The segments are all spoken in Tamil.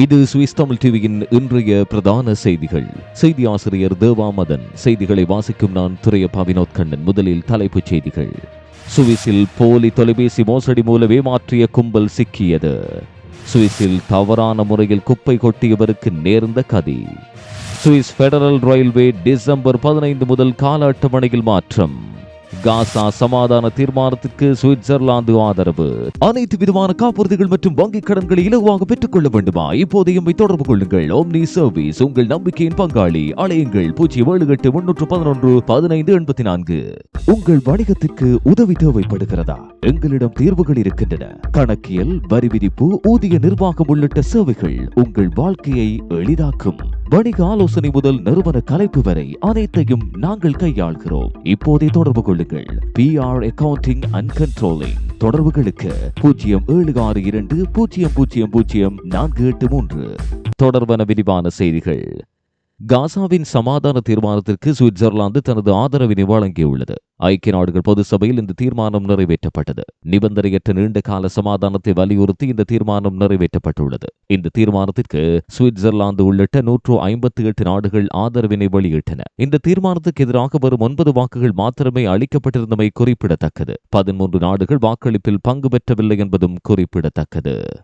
இது சுவிஸ் தமிழ் டிவியின் இன்றைய பிரதான செய்திகள். செய்தி ஆசிரியர் தேவாமதன் செய்திகளை வாசிக்கும் நான் துரையப்பா வினோத் கண்ணன் முதலில் தலைப்புச் செய்திகள். சுவிஸில் போலி தொலைபேசி மோசடி மூலம் ஏமாற்றிய கும்பல் சிக்கியது. சுவிஸில் தவறான முறையில் குப்பை கொட்டியவருக்கு நேர்ந்த கதி. சுவிஸ் பெடரல் ரயில்வே டிசம்பர் பதினைந்து முதல் கால அட்டவணையில் மாற்றம். காசா சமாதான தீர்மானத்திற்கு சுவிட்சர்லாந்து ஆதரவு. அனைத்து விதமான காப்புறுதிகள் மற்றும் வங்கிக் கடன்களை இலகுவாக பெற்றுக் கொள்ள வேண்டுமா இப்போதையும் தொடர்பு கொள்ளுங்கள். ஓம்னி சர்வீஸ் உங்கள் நம்பிக்கையின் பங்காளி. அலையுங்கள் பூஜ்ஜியம் ஏழு எட்டு முன்னூற்று பதினொன்று பதினைந்து எண்பத்தி நான்கு. உங்கள் வணிகத்திற்கு உதவி தேவைப்படுகிறதா? எங்களிடம் தீர்வுகள் இருக்கின்றன. கணக்கியல் வரி விதிப்பு ஊதிய நிர்வாகம் உள்ளிட்ட சேவைகள் உங்கள் வாழ்க்கையை எளிதாக்கும். வணிக ஆலோசனை முதல் நிறுவன கலைப்பு வரை அனைத்தையும் நாங்கள் கையாள்கிறோம். இப்போதே தொடர்பு கொள்ளுங்கள். P R accounting and controlling தொடர்புகளுக்கு பூஜ்ஜியம் ஏழு ஆறு இரண்டு பூஜ்ஜியம் பூஜ்ஜியம் பூஜ்ஜியம் நான்கு எட்டு மூன்று. தொடர்பான விரிவான செய்திகள். காசாவின் சமாதான தீர்மானத்திற்கு சுவிட்சர்லாந்து தனது ஆதரவினை வழங்கியுள்ளது ஐக்கிய நாடுகள் பொது சபையில் இந்த தீர்மானம் நிறைவேற்றப்பட்டது. நிபந்தனையற்ற நீண்ட கால சமாதானத்தை வலியுறுத்தி இந்த தீர்மானம் நிறைவேற்றப்பட்டுள்ளது. இந்த தீர்மானத்திற்கு சுவிட்சர்லாந்து உள்ளிட்ட நூற்று ஐம்பத்தி எட்டு நாடுகள் ஆதரவினை வெளியிட்டன. இந்த தீர்மானத்துக்கு எதிராக வரும் ஒன்பது வாக்குகள் மாத்திரமே அளிக்கப்பட்டிருந்தமை குறிப்பிடத்தக்கது. பதிமூன்று நாடுகள் வாக்களிப்பில் பங்கு பெற்றவில்லை என்பதும் குறிப்பிடத்தக்கது.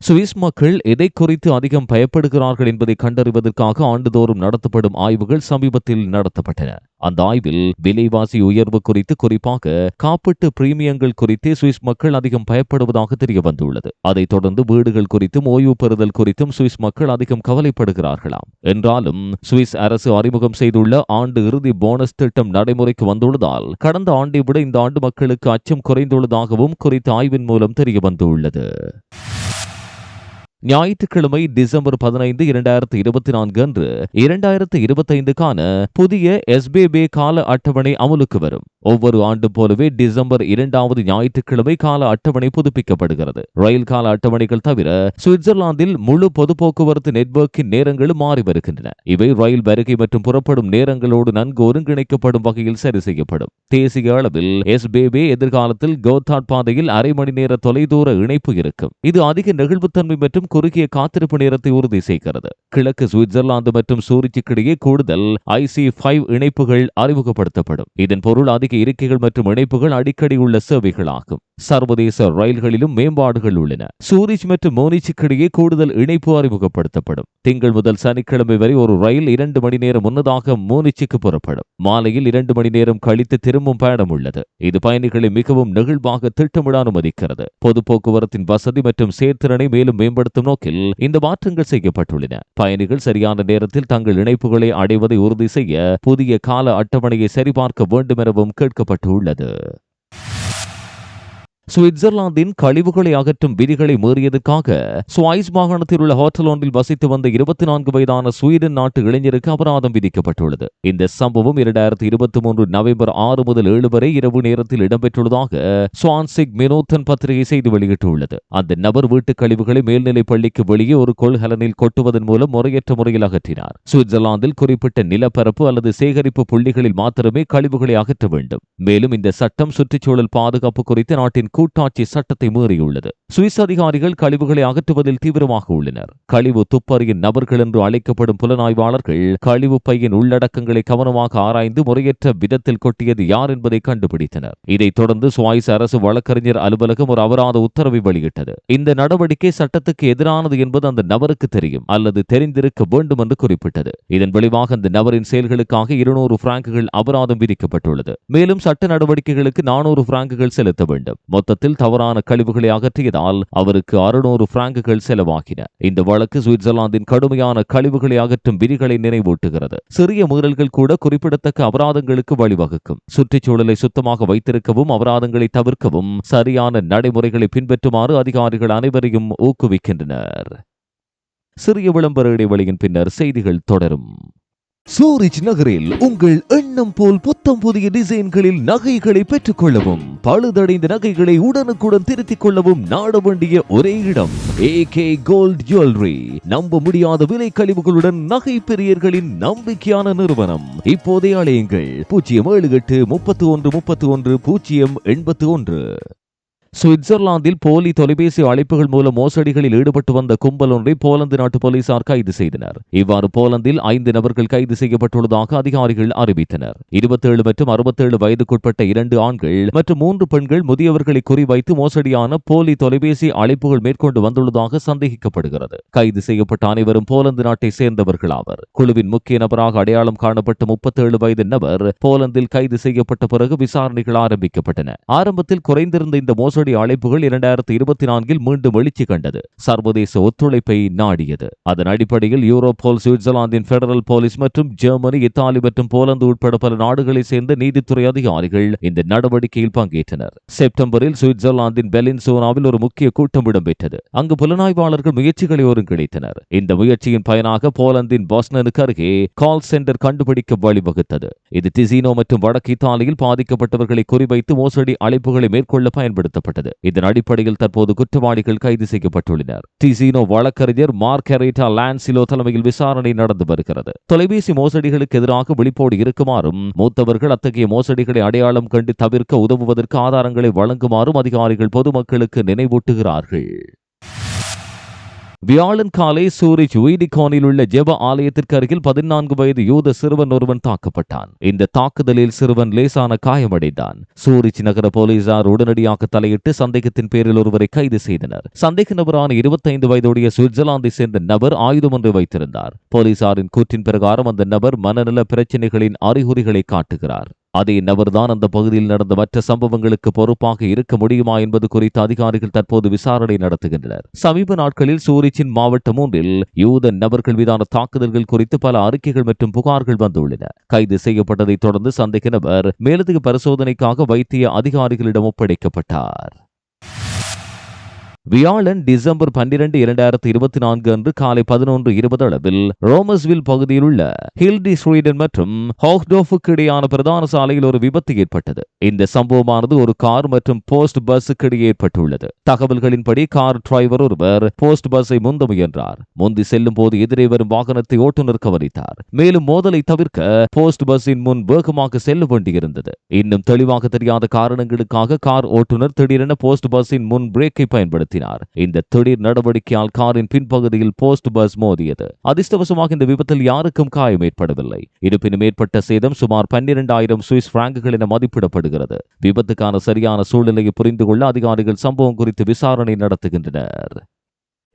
சுவிஸ் மக்கள் எதை குறித்து அதிகம் பயப்படுகிறார்கள் என்பதை கண்டறிவதற்காக ஆண்டுதோறும் நடத்தப்படும் ஆய்வுகள் சமீபத்தில் நடத்தப்பட்டன. அந்த ஆய்வில் விலைவாசி உயர்வு குறித்து குறிப்பாக காப்பீட்டு பிரீமியங்கள் குறித்தே சுவிஸ் மக்கள் அதிகம் பயப்படுவதாக தெரிய வந்துள்ளது அதைத் தொடர்ந்து வீடுகள் குறித்தும் ஓய்வு பெறுதல் குறித்தும் சுவிஸ் மக்கள் அதிகம் கவலைப்படுகிறார்களாம். என்றாலும் சுவிஸ் அரசு அறிமுகம் செய்துள்ள ஆண்டு இறுதி போனஸ் திட்டம் நடைமுறைக்கு வந்துள்ளதால் கடந்த ஆண்டை விட இந்த ஆண்டு மக்களுக்கு அச்சம் குறைந்துள்ளதாகவும் குறித்த ஆய்வின் மூலம் தெரிய வந்துள்ளது ஞாயிற்றுக்கிழமை டிசம்பர் பதினைந்து இரண்டாயிரத்தி இருபத்தி நான்கு அன்று இரண்டாயிரத்தி இருபத்தைந்துக்கான புதிய எஸ்பிபே கால அட்டவணை அமலுக்கு வரும். ஒவ்வொரு ஆண்டும் போலவே டிசம்பர் இரண்டாவது ஞாயிற்றுக்கிழமை கால அட்டவணை புதுப்பிக்கப்படுகிறது. ரயில் கால அட்டவணைகள் தவிர சுவிட்சர்லாந்தில் முழு பொது போக்குவரத்து நெட்வொர்க்கின் நேரங்களும் மாறி வருகின்றன. இவை ரயில் வருகை மற்றும் புறப்படும் நேரங்களோடு நன்கு ஒருங்கிணைக்கப்படும் வகையில் சரி செய்யப்படும். தேசிய அளவில் எஸ்பிபே எதிர்காலத்தில் கோத்தாட் பாதையில் அரை மணி நேர தொலைதூர இணைப்பு இருக்கும். இது அதிக நெகிழ்வுத்தன்மை மற்றும் குறுகிய காத்திருப்பு நேரத்தை உறுதி செய்கிறது. கிழக்கு சுவிட்சர்லாந்து மற்றும் சூரிச்சுக்கிடையே கூடுதல் ஐசி ஃபைவ் இணைப்புகள் அறிமுகப்படுத்தப்படும். இதன் பொருள் அதிக இருக்கைகள் மற்றும் இணைப்புகள் அடிக்கடி உள்ள சேவைகளாகும். சர்வதேச ரயில்களிலும் மேம்பாடுகள் உள்ளன. சூரிச் மற்றும் மோனிச்சுக்கிடையே கூடுதல் இணைப்பு அறிமுகப்படுத்தப்படும். திங்கள் முதல் சனிக்கிழமை வரை ஒரு ரயில் இரண்டு மணி நேரம் முன்னதாக மோனிச்சுக்கு புறப்படும். மாலையில் இரண்டு மணி நேரம் கழித்து திரும்பும் பயணம் உள்ளது. இது பயணிகளை மிகவும் நெகிழ்வாக திட்டமிட அனுமதிக்கிறது. பொது போக்குவரத்தின் வசதி மற்றும் சேர்த்திறனை மேலும் மேம்படுத்தும் நோக்கில் இந்த மாற்றங்கள் செய்யப்பட்டுள்ளன. பயணிகள் சரியான நேரத்தில் தங்கள் இணைப்புகளை அடைவதை உறுதி செய்ய புதிய கால அட்டவணையை சரிபார்க்க வேண்டும் எனவும் கேட்கப்பட்டுள்ளது. சுவிட்சர்லாந்தின் கழிவுகளை அகற்றும் விதிகளை மீறியதற்காக சுவைஸ் மாகாணத்தில் உள்ள ஹோட்டல் ஒன்றில் வசித்து வந்த இருபத்தி நான்கு வயதான ஸ்வீடன் நாட்டு இளைஞருக்கு அபராதம் விதிக்கப்பட்டுள்ளது. இந்த சம்பவம் இரண்டாயிரத்தி இருபத்தி மூன்று நவம்பர் ஆறு முதல் ஏழு வரை இரவு நேரத்தில் இடம்பெற்றுள்ளதாக சுவான்சிக் மினோத்தன் பத்திரிகை செய்தி வெளியிட்டுள்ளது. அந்த நபர் வீட்டுக் கழிவுகளை மேல்நிலை பள்ளிக்கு வெளியே ஒரு கொள்கலனில் கொட்டுவதன் மூலம் முறையற்ற முறையில் அகற்றினார். சுவிட்சர்லாந்தில் குறிப்பிட்ட நிலப்பரப்பு அல்லது சேகரிப்பு புள்ளிகளில் மாத்திரமே கழிவுகளை அகற்ற வேண்டும். மேலும் இந்த சட்டம் சுற்றுச்சூழல் பாதுகாப்பு குறித்து நாட்டின் கூட்டாட்சி சட்டத்தை மீறியுள்ளது. சுவிஸ் அதிகாரிகள் கழிவுகளை அகற்றுவதில் தீவிரமாக உள்ளனர். கழிவு துப்பறியின் நபர்கள் என்று அழைக்கப்படும் புலனாய்வாளர்கள் கழிவு பையின் உள்ளடக்கங்களை கவனமாக ஆராய்ந்து முறையற்ற விதத்தில் கொட்டியது யார் என்பதை கண்டுபிடித்தனர். இதைத் தொடர்ந்து சுவாய்ஸ் அரசு வழக்கறிஞர் அலுவலகம் ஒரு அபராத உத்தரவை வெளியிட்டது. இந்த நடவடிக்கை சட்டத்துக்கு எதிரானது என்பது அந்த நபருக்கு தெரியும் அல்லது தெரிந்திருக்க வேண்டும் என்று குறிப்பிட்டது. இதன் விளைவாக அந்த நபரின் செயல்களுக்காக இருநூறு பிராங்குகள் அபராதம் விதிக்கப்பட்டுள்ளது. மேலும் சட்ட நடவடிக்கைகளுக்கு நானூறு பிராங்குகள் செலுத்த வேண்டும். மொத்தத்தில் தவறான கழிவுகளை அகற்றியதால் அவருக்கு அறுநூறு பிராங்குகள் செலவாகின. இந்த வழக்கு சுவிட்சர்லாந்தின் கடுமையான கழிவுகளை அகற்றும் விதிகளை நினைவூட்டுகிறது. சிறிய மீறல்கள் கூட குறிப்பிடத்தக்க அபராதங்களுக்கு வழிவகுக்கும். சுற்றுச்சூழலை சுத்தமாக வைத்திருக்கவும் அபராதங்களை தவிர்க்கவும் சரியான நடைமுறைகளை பின்பற்றுமாறு அதிகாரிகள் அனைவரையும் ஊக்குவிக்கின்றனர். சிறிய விளம்பர இடைவெளியின் பின்னர் செய்திகள் தொடரும். சூரிச் நகரில் உங்கள் எண்ணம் போல் புத்தம் புதிய டிசைன்களில் நகைகளை பெற்றுக் கொள்ளவும் பழுதடைந்த நகைகளை உடனுக்குடன் திருத்திக் கொள்ளவும் நாட வேண்டிய ஒரே இடம் ஏ கே கோல்ட் ஜுவல்லரி நம்ப முடியாத விலை கழிவுகளுடன் நகை பெரியர்களின் நம்பிக்கையான நிறுவனம். இப்போதைய அழையுங்கள் பூஜ்ஜியம் ஏழு எட்டு முப்பத்தி ஒன்று முப்பத்தி ஒன்று பூஜ்ஜியம் எண்பத்தி ஒன்று. சுவிட்சர்லாந்தில் போலி தொலைபேசி அழைப்புகள் மூலம் மோசடிகளில் ஈடுபட்டு வந்த கும்பல் ஒன்றை போலந்து நாட்டு போலீசார் கைது செய்தனர். இவ்வாறு போலந்தில் ஐந்து நபர்கள் கைது செய்யப்பட்டுள்ளதாக அதிகாரிகள் அறிவித்தனர். இருபத்தேழு மற்றும் அறுபத்தேழு வயதுக்குட்பட்ட இரண்டு ஆண்கள் மற்றும் மூன்று பெண்கள் முதியவர்களை குறிவைத்து மோசடியான போலி தொலைபேசி அழைப்புகள் மேற்கொண்டு வந்துள்ளதாக சந்தேகிக்கப்படுகிறது. கைது செய்யப்பட்ட அனைவரும் போலந்து நாட்டை சேர்ந்தவர்கள் ஆவர். குழுவின் முக்கிய நபராக அடையாளம் காணப்பட்ட முப்பத்தேழு வயது நபர் போலந்தில் கைது செய்யப்பட்ட பிறகு விசாரணைகள் ஆரம்பிக்கப்பட்டன. ஆரம்பத்தில் குறைந்திருந்த இந்த மோசடி அழைப்புகள் இரண்டாயிரத்தி இருபத்தி நான்கில் மீண்டும் எழுச்சி கண்டது. சர்வதேச ஒத்துழைப்பை நாடியது. அதன் அடிப்படையில் யூரோபோல் சுவிட்சர்லாந்தின் பெடரல் போலீஸ் மற்றும் ஜெர்மனி இத்தாலி மற்றும் போலந்து உட்பட பல நாடுகளைச் சேர்ந்த நீதித்துறை அதிகாரிகள் இந்த நடவடிக்கையில் பங்கேற்றனர். செப்டம்பரில் சுவிட்சர்லாந்தின் பெலின் சோனாவில் ஒரு முக்கிய கூட்டம் இடம்பெற்றது. அங்கு புலனாய்வாளர்கள் முயற்சிகளை ஒருங்கிணைத்தனர். இந்த முயற்சியின் பயனாக போலந்தின் பாஸ்னனுக்கு அருகே கால் சென்டர் கண்டுபிடிக்க வழிவகுத்தது. இது டிசினோ மற்றும் வடக்கு இத்தாலியில் பாதிக்கப்பட்டவர்களை குறிவைத்து மோசடி அழைப்புகளை மேற்கொள்ள பயன்படுத்தப்பட்டது. இதன் அடிப்படையில் தற்போது குற்றவாளிகள் கைது செய்யப்பட்டுள்ளனர். டிசினோ வழக்கறிஞர் மார்கரேட்டா லான்சிலோ தலைமையில் விசாரணை நடந்து வருகிறது. தொலைபேசி மோசடிகளுக்கு எதிராக விழிப்போடு இருக்குமாறும் மூத்தவர்கள் அத்தகைய மோசடிகளை அடையாளம் கண்டு தவிர்க்க உதவுவதற்கு ஆதாரங்களை வழங்குமாறும் அதிகாரிகள் பொதுமக்களுக்கு நினைவூட்டுகிறார்கள். வியாழன் காலை சூரிச் வீடிகானில் உள்ள ஜெப ஆலயத்திற்கு அருகில் பதினான்கு வயது யூத சிறுவன் ஒருவன் தாக்கப்பட்டான். இந்த தாக்குதலில் சிறுவன் லேசான காயமடைந்தான். சூரிச் நகர போலீசார் உடனடியாக தலையிட்டு சந்தேகத்தின் பேரில் ஒருவரை கைது செய்தனர். சந்தேக நபரான இருபத்தைந்து வயதுடைய சுவிட்சர்லாந்தை சேர்ந்த நபர் ஆயுதம் ஒன்று வைத்திருந்தார். போலீசாரின் கூற்றின் பிரகாரம் அந்த நபர் மனநல பிரச்சினைகளின் அறிகுறிகளை காட்டுகிறார். அதே நபர்தான் அந்த பகுதியில் நடந்த மற்ற சம்பவங்களுக்கு பொறுப்பாக இருக்க முடியுமா என்பது குறித்து அதிகாரிகள் தற்போது விசாரணை நடத்துகின்றனர். சமீப நாட்களில் சூரிச்சின் மாவட்டம் ஒன்றில் யூத நபர்கள் மீதான தாக்குதல்கள் குறித்து பல அறிக்கைகள் மற்றும் புகார்கள் வந்துள்ளன. கைது செய்யப்பட்டதைத் தொடர்ந்து சந்தேக நபர் மேலதிக பரிசோதனைக்காக வைத்திய அதிகாரிகளிடம் ஒப்படைக்கப்பட்டார். வியாழன் டிசம்பர் பன்னிரண்டு இரண்டாயிரத்தி இருபத்தி நான்கு அன்று காலை பதினொன்று இருபது அளவில் ரோமஸ்வில் பகுதியில் உள்ள ஹில்டி ஸ்வீடன் மற்றும் ஹாக்டோஃபுக்கு இடையான பிரதான சாலையில் ஒரு விபத்து ஏற்பட்டது. இந்த சம்பவமானது ஒரு கார் மற்றும் போஸ்ட் பஸ்ஸுக்கு இடையே ஏற்பட்டுள்ளது. தகவல்களின்படி கார் டிரைவர் ஒருவர் போஸ்ட் பஸ்ஸை முந்த முயன்றார். முந்தி செல்லும் போது எதிரே வரும் வாகனத்தை ஓட்டுநர் கவனித்தார். மேலும் மோதலை தவிர்க்க போஸ்ட் பஸ்ஸின் முன் வேகமாக செல்ல வேண்டியிருந்தது. இன்னும் தெளிவாக தெரியாத காரணங்களுக்காக கார் ஓட்டுநர் திடீரென போஸ்ட் பஸ்ஸின் முன் பிரேக்கை பயன்படுத்தி பயன்படுத்தினார் இந்த திடீர் நடவடிக்கையால் காரின் பின்பகுதியில் போஸ்ட் பஸ் மோதியது. அதிர்ஷ்டவசமாக இந்த விபத்தில் யாருக்கும் காயம் ஏற்படவில்லை. இருப்பினும் ஏற்பட்ட சேதம் சுமார் பன்னிரண்டாயிரம் சுவிஸ் பிராங்குகள் என மதிப்பிடப்படுகிறது. விபத்துக்கான சரியான சூழ்நிலையை புரிந்து கொள்ள அதிகாரிகள் சம்பவம் குறித்து விசாரணை நடத்துகின்றனர்.